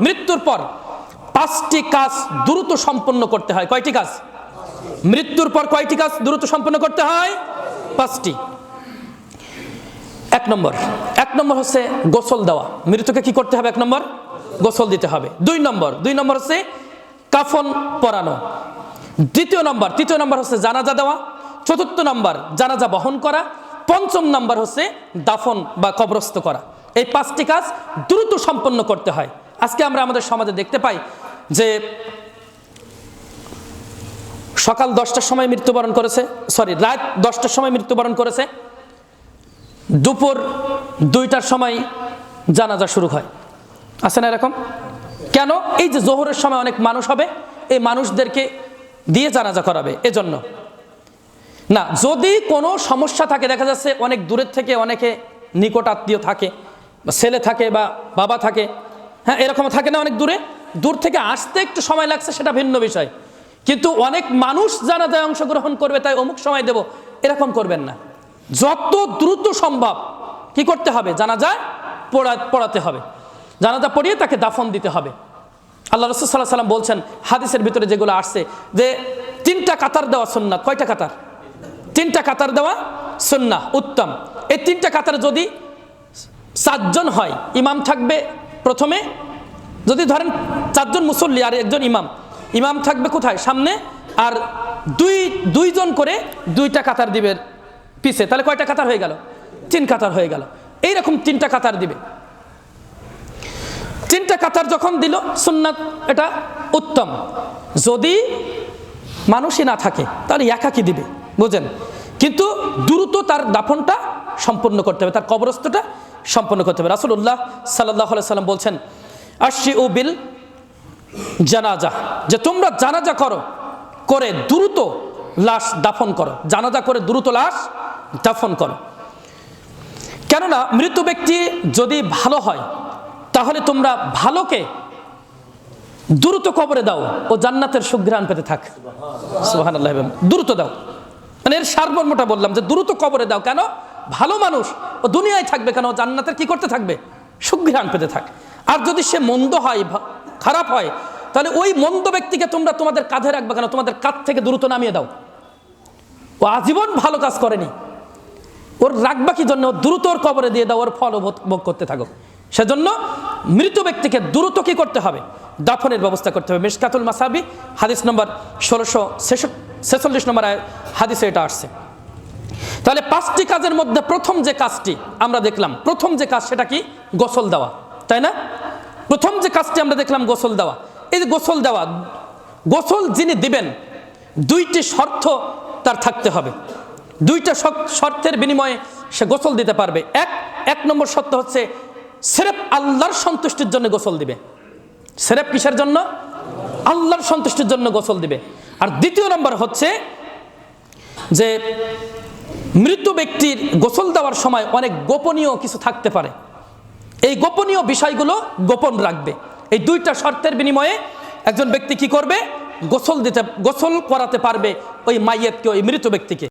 মৃত্যুর পর পাঁচটি কাজ দ্রুত সম্পন্ন করতে হয়। কয়টি কাজ? মৃত্যুর পর কয়টি কাজ দ্রুত সম্পন্ন করতে হয়? পাঁচটি। এক নম্বর। এক নম্বর হচ্ছে গোসল দেওয়া। মৃতকে কি করতে হবে? এক নম্বর গোসল দিতে হবে। দুই নম্বর। দুই নম্বর হচ্ছে কাফন পরানো। দ্বিতীয় নম্বর। তৃতীয় নম্বর হচ্ছে জানাজা দেওয়া। চতুর্থ নম্বর জানাজা বহন করা। পঞ্চম নম্বর হচ্ছে দাফন বা কবরস্থ করা। এই পাঁচটি কাজ দ্রুত সম্পন্ন করতে হয়। আজকে আমরা আমাদের সমাজে দেখতে পাই যে সকাল দশটার সময় মৃত্যুবরণ করেছে সরি রাত দশটার সময় মৃত্যুবরণ করেছে, দুপুর দুইটার সময় জানাজা শুরু হয়। আছে না এরকম? কেন? এই যে জোহরের সময় অনেক মানুষ হবে, এই মানুষদেরকে দিয়ে জানাজা করাবে, এজন্য। না, যদি কোনো সমস্যা থাকে, দেখা যাচ্ছে অনেক দূরের থেকে অনেকে নিকট আত্মীয় থাকে ছেলে থাকে, বা বাবা থাকে হ্যাঁ এরকম থাকে না অনেক দূরে? দূর থেকে আসতে একটু সময় লাগছে, সেটা ভিন্ন বিষয়। কিন্তু অনেক মানুষ জানাজায় অংশগ্রহণ করবে, তাই অমুক সময় দেব, এরকম করবেন না। যত দ্রুত সম্ভব কি করতে হবে? জানাজায় পড়া, পড়াতে হবে। জানাজা পড়িয়ে তাকে দাফন দিতে হবে। আল্লাহ রসুল সাল্লাহ সাল্লাম বলছেন, হাদিসের ভিতরে যেগুলো আসছে যে তিনটা কাতার দেওয়া সুন্নাত। কয়টা কাতার? তিনটা কাতার দেওয়া সুন্না উত্তম। এই তিনটা কাতার যদি সাতজন হয়, ইমাম থাকবে প্রথমে যদি ধরেন চারজন মুসল্লি আর একজন ইমাম ইমাম থাকবে কোথায়? সামনে, আর দুই, দুইজন করে দুইটা কাতার দিবে পিছে, তাহলে কয়টা কাতার হয়ে গেল? তিন কাতার হয়ে গেল। এইরকম তিনটা কাতার দিবে। তিনটা কাতার যখন দিল, সুন্নাত এটা উত্তম। যদি মানুষই না থাকে, তাহলে একাকি দিবে, বুঝেন? কিন্তু দ্রুত তার দাফনটা সম্পূর্ণ করতে হবে, তার কবরস্থটা সম্পন্ন করতে হবে। রাসুল্লাহ সাল্লাহ সাল্লাম বলছেন আশি ও বিল জানাজা। যে তোমরা জানাজা করো, করে দ্রুত লাশ দাফন করো। জানাজা করে দ্রুত লাশ দাফন করো। কেননা মৃত ব্যক্তি যদি ভালো হয়, তাহলে তোমরা ভালোকে দ্রুত কবরে দাও ও জান্নাতের সুঘ্রাণ পেতে থাক। সুবহানাল্লাহ। দ্রুত দাও। মানে এর সারমর্মটা বললাম যে দ্রুত কবরে দাও। কেন? ভালো মানুষ, ও দুনিয়ায় থাকবে কেন? জান্নাতের কি করতে থাকবে? সুঘ্রাণ পেতে থাক। আর যদি সে মন্দ হয় খারাপ হয়, তাহলে ওই মন্দ ব্যক্তিকে তোমরা তোমাদের কাঁধে রাখবে কেন? তোমাদের কাঁধ থেকে দ্রুত নামিয়ে দাও। ও আজীবন ভালো কাজ করেনি। ওর রাখবা কি জন্য দ্রুত ওর কবরে দিয়ে দাও, ওর ফল ভোগ- করতে থাকো সেজন্য মৃত ব্যক্তিকে দ্রুত কি করতে হবে? দাফনের ব্যবস্থা করতে হবে। মিসকাতুল মাসাবি, হাদিস নম্বর ষোলোশো ছেচল্লিশ নম্বর হাদিসে এটা আসছে। তাহলে পাঁচটি কাজের মধ্যে প্রথম যে কাজটি আমরা দেখলাম, প্রথম যে কাজ সেটা কি? গোসল দেওয়া, তাই না? প্রথম যে কাজটি আমরা দেখলাম গোসল দেওয়া। এই যে গোসল দেওয়া, গোসল যিনি দিবেন, দুইটি শর্ত তার থাকতে হবে। দুইটা শর্তের বিনিময়ে সে গোসল দিতে পারবে। এক এক নম্বর শর্ত হচ্ছে সেরেফ আল্লাহর সন্তুষ্টির জন্য গোসল দিবে। সেরেফ কিসের জন্য? আল্লাহর সন্তুষ্টির জন্য গোসল দিবে। আর দ্বিতীয় নম্বর হচ্ছে যে মৃত ব্যক্তির গোসল দেওয়ার সময় অনেক গোপনীয় কিছু থাকতে পারে। এই গোপনীয় বিষয়গুলো গোপন রাখবে। এই দুইটা শর্তের বিনিময়ে একজন ব্যক্তি কি করবে? গোসল দিতে, গোসল করাতে পারবে ওই মাইয়েতকে, ওই মৃত ব্যক্তিকে।